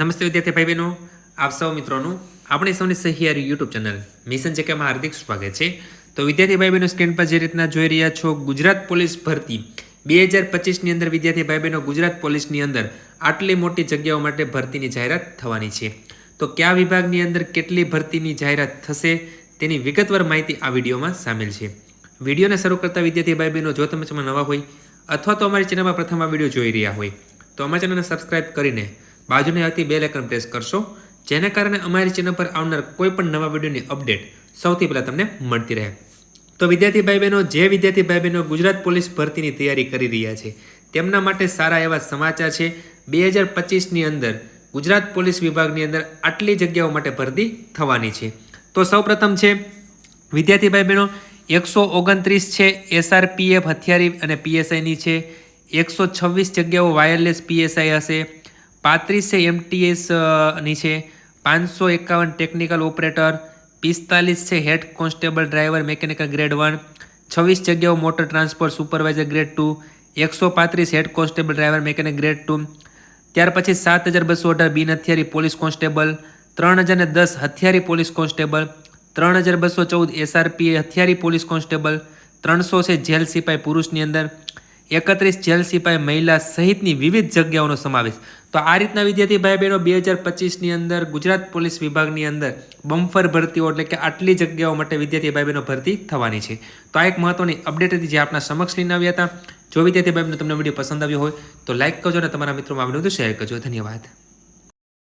નમસ્તે વિદ્યાર્થી ભાઈ બહેનો આપ સૌ મિત્રોનું આપણે સૌની સહિયારી યુટ્યુબ ચેનલ મિશન ચેકમાં હાર્દિક સ્વાગત છે. તો વિદ્યાર્થી ભાઈ બહેનો સ્ક્રીન પર જે રીતના જોઈ રહ્યા છો, ગુજરાત પોલીસ ભરતી. બે હજાર પચીસની અંદર વિદ્યાર્થી ભાઈ બહેનો ગુજરાત પોલીસની અંદર આટલી મોટી જગ્યાઓ માટે ભરતીની જાહેરાત થવાની છે. તો કયા વિભાગની અંદર કેટલી ભરતીની જાહેરાત થશે તેની વિગતવાર માહિતી આ વિડીયોમાં સામેલ છે. વિડીયોને શરૂ કરતા વિદ્યાર્થી ભાઈ બહેનો જો તમે નવા હોય અથવા તો અમારી ચેનલમાં પ્રથમ આ વીડિયો જોઈ રહ્યા હોય, તો અમારી ચેનલને સબસ્ક્રાઇબ કરીને બાજુને આવતી બેલ આઇકન પ્રેસ કરશો, જેના કારણે અમારી ચેનલ પર આવનાર કોઈ પણ નવા વિડીયોની અપડેટ સૌથી પહેલાં તમને મળતી રહે. તો વિદ્યાર્થી ભાઈ બહેનો જે વિદ્યાર્થી ભાઈ બહેનો ગુજરાત પોલીસ ભરતીની તૈયારી કરી રહ્યા છે, તેમના માટે સારા એવા સમાચાર છે. બે હજાર પચીસની અંદર ગુજરાત પોલીસ વિભાગની અંદર આટલી જગ્યાઓ માટે ભરતી થવાની છે. તો સૌપ્રથમ છે, વિદ્યાર્થી ભાઈ બહેનો એકસો ઓગણત્રીસ છે એસઆરપીએફ હથિયારી અને પીએસઆઈની છે. એકસો છવ્વીસ જગ્યાઓ વાયરલેસ પીએસઆઈ હશે. પાંત્રીસ એમટીએસની છે. પાંચસો એકાવન ટેકનિકલ ઓપરેટર પિસ્તાલીસ છે head constable driver mechanical grade one છવ્વીસ જગ્યાઓ motor transport supervisor grade two એકસો પાંત્રીસ head constable driver mechanic grade two ત્યાર પછી સાત હજાર બસો અઢાર બિન હથિયારી પોલીસ કોન્સ્ટેબલ, ત્રણ હજાર ને દસ હથિયારી પોલીસ કોન્સ્ટેબલ, ત્રણ હજાર બસો ચૌદ એસઆરપી હથિયારી પોલીસ કોન્સ્ટેબલ, ત્રણસો છે જેલ સિપાઈ પુરુષની અંદર એકત્રીસ જેલ સિપાઈ મહિલા સહિતની વિવિધ જગ્યાઓનો સમાવેશ. તો આ રીતના વિદ્યાર્થી ભાઈ બહેનો, બે હજાર પચીસની અંદર ગુજરાત પોલીસ વિભાગની અંદર બમ્ફર ભરતીઓ એટલે કે આટલી જગ્યાઓ માટે વિદ્યાર્થી ભાઈ બહેનો ભરતી થવાની છે. તો આ એક મહત્વની અપડેટ હતી જે આપણા સમક્ષ લઈને આવ્યા હતા. જો વિદ્યાર્થી ભાઈ બહેનો તમને વીડિયો પસંદ આવ્યો હોય તો લાઇક કરજો અને તમારા મિત્રોમાં આ વીડિયો શેર કરજો. ધન્યવાદ.